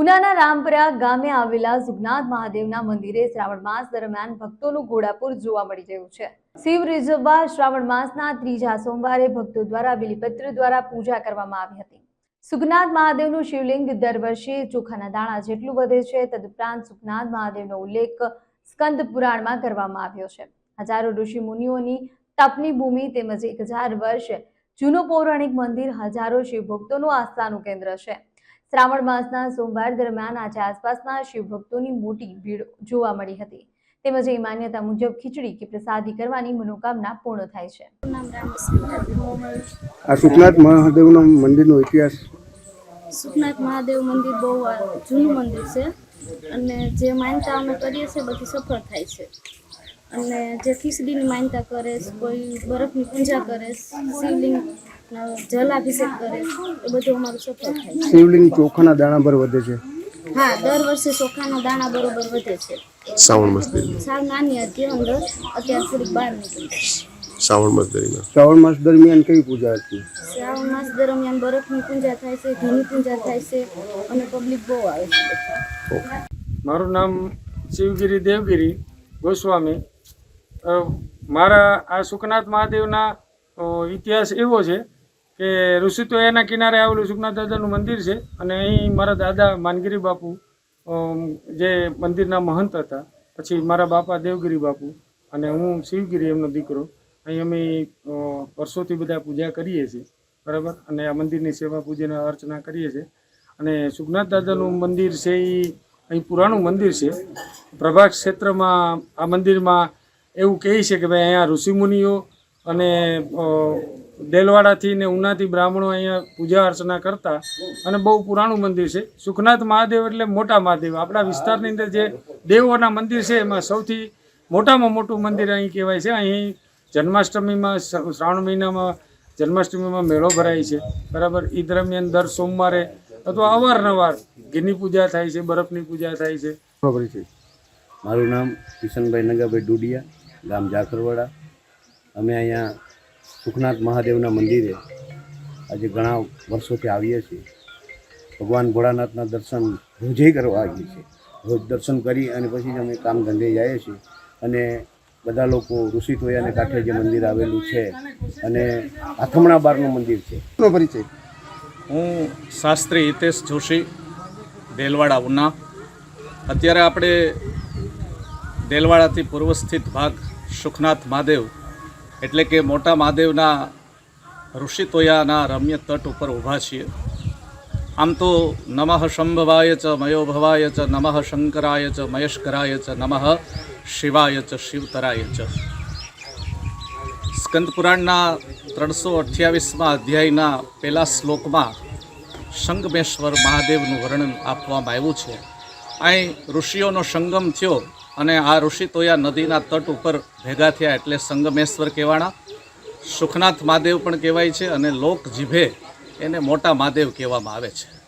ઉનાના રામપરા ગામે આવેલા સુગનાથ મહાદેવના મંદિરે શ્રાવણ માસ દરમિયાન ભક્તોનું ઘોડાપુર જોવા મળી રહ્યું છે. શિવ રિઝવવા શ્રાવણ માસના ત્રીજા સોમવારે ભક્તો દ્વારા બિલીપત્ર દ્વારા પૂજા કરવામાં આવી હતી. સુગનાથ મહાદેવનું શિવલિંગ દર વર્ષે ચોખાના દાણા જેટલું વધે છે, તદુપરાંત સુગનાથ મહાદેવનો ઉલ્લેખ સ્કંદ પુરાણમાં કરવામાં આવ્યો છે. હજારો ઋષિ મુનિઓની તપની ભૂમિ તેમજ એક હજાર વર્ષ જૂનું પૌરાણિક મંદિર હજારો શિવભક્તોનું આસ્થાનું કેન્દ્ર છે. શ્રાવણ માસના સોમવાર દરમિયાન આજે આસપાસના શિવભક્તોની મોટી ભીડ જોવા મળી હતી. તેમજ એ માન્યતા મુજબ ખીચડી કે પ્રસાદી કરવાની મનોકામના પૂર્ણ થાય છે. આ સુખનાથ મહાદેવના મંદિરનો ઇતિહાસ. સુખનાથ મહાદેવ મંદિર બહુ જૂનું મંદિર છે અને જે માન્યતા અમે કરીએ છીએ બધી સફળ થાય છે. અને જે ખીચડીની માનતા કરે કોઈ બરફની પૂજા કરે શિવલિંગ શિવલિંગ જલાભિષેક કરે એ બધું અમારું સફળ થાય શિવલિંગ ચોખાના દાણા પર વધે છે? હા દર વર્ષે ચોખાના દાણા બરોબર વધે છે. શ્રાવણ માસ સાવ નાની હતી અંદર અત્યારે સુધી બહાર નીકળી શ્રાવણ મસ્તીના શ્રાવણ માસ દરમિયાન કઈ પૂજા હતી? શ્રાવણ માસ દરમિયાન બરફની પૂજા થાય છે ઘીની પૂજા થાય છે અને પબ્લિક બહુ આવે છે. મારું નામ શિવગીરી દેવગીરી ગોસ્વામી. મારા આ સુખનાથ મહાદેવના ઇતિહાસ એવો છે કે ઋષિતોયાના કિનારે આવેલું સુખનાથ દાદાનું મંદિર છે અને અહીં મારા દાદા માનગીરી બાપુ જે મંદિરના મહંત હતા, પછી મારા બાપા દેવગીરી બાપુ અને હું શિવગીરી એમનો દીકરો, અહીં અમે વર્ષોથી બધા પૂજા કરીએ છીએ, બરાબર? અને આ મંદિરની સેવા પૂજન અર્ચના કરીએ છીએ. અને સુખનાથ દાદાનું મંદિર છે એ અહીં પુરાણું મંદિર છે. પ્રભાગ ક્ષેત્રમાં આ મંદિરમાં એવું કહે છે કે ભાઈ અહીંયા ઋષિમુનિઓ અને દેલવાડાથી ને ઉનાથી બ્રાહ્મણો અહીંયા પૂજા અર્ચના કરતા અને બહુ પુરાણું મંદિર છે. સુખનાથ મહાદેવ એટલે મોટા મહાદેવ. આપણા વિસ્તારની અંદર જે દેવોના મંદિર છે, એમાં સૌથી મોટામાં મોટું મંદિર અહીં કહેવાય છે. અહીં જન્માષ્ટમીમાં શ્રાવણ મહિનામાં જન્માષ્ટમીમાં મેળો ભરાય છે. બરાબર? એ દરમિયાન દર સોમવારે અથવા અવારનવાર ઘીની પૂજા થાય છે, બરફની પૂજા થાય છે. મારું નામ કિશનભાઈ નગાભાઈ ડુડિયા. ગામ જાખરવાડા. અમે અહીંયા સુખનાથ મહાદેવના મંદિરે આજે ઘણા વર્ષોથી આવીએ છીએ. ભગવાન ભોળાનાથના દર્શન રોજે કરવા આવીએ છીએ. રોજ દર્શન કરી અને પછી જ અમે કામ ધંધે જઈએ છીએ. અને બધા લોકો ઋષિ અને કાંઠે જે મંદિર આવેલું છે અને આથમણા બારનું મંદિર છે. નો પરિચય. હું શાસ્ત્રી હિતેશ જોશી દેલવાડા ઉના. અત્યારે આપણે દેલવાડાથી પૂર્વ સ્થિત ભાગ સુખનાથ મહાદેવ, એટલે કે મોટા મહાદેવના ઋષિતોયાના રમ્ય તટ ઉપર ઊભા છીએ. આમ તો નમઃ શંભવાય ચ મયોભવાય ચ, નમઃ શંકરાય ચ મયશ્કરાય ચ, નમઃ શિવાય ચ, શિવતરાય ચ. સ્કંદ પુરાણના ત્રણસો અઠ્યાવીસમાં અધ્યાયના પહેલા શ્લોકમાં સંગમેશ્વર મહાદેવનું વર્ણન આપવામાં આવ્યું છે. અહીં ઋષિઓનો સંગમ થયો અને આ ઋષિતોયા નદીના તટ ઉપર ભેગા થયા એટલે સંગમેશ્વર કહેવાણા સુખનાથ મહાદેવ પણ કહેવાય છે અને લોક જીભે એને મોટા મહાદેવ કહેવામાં આવે છે.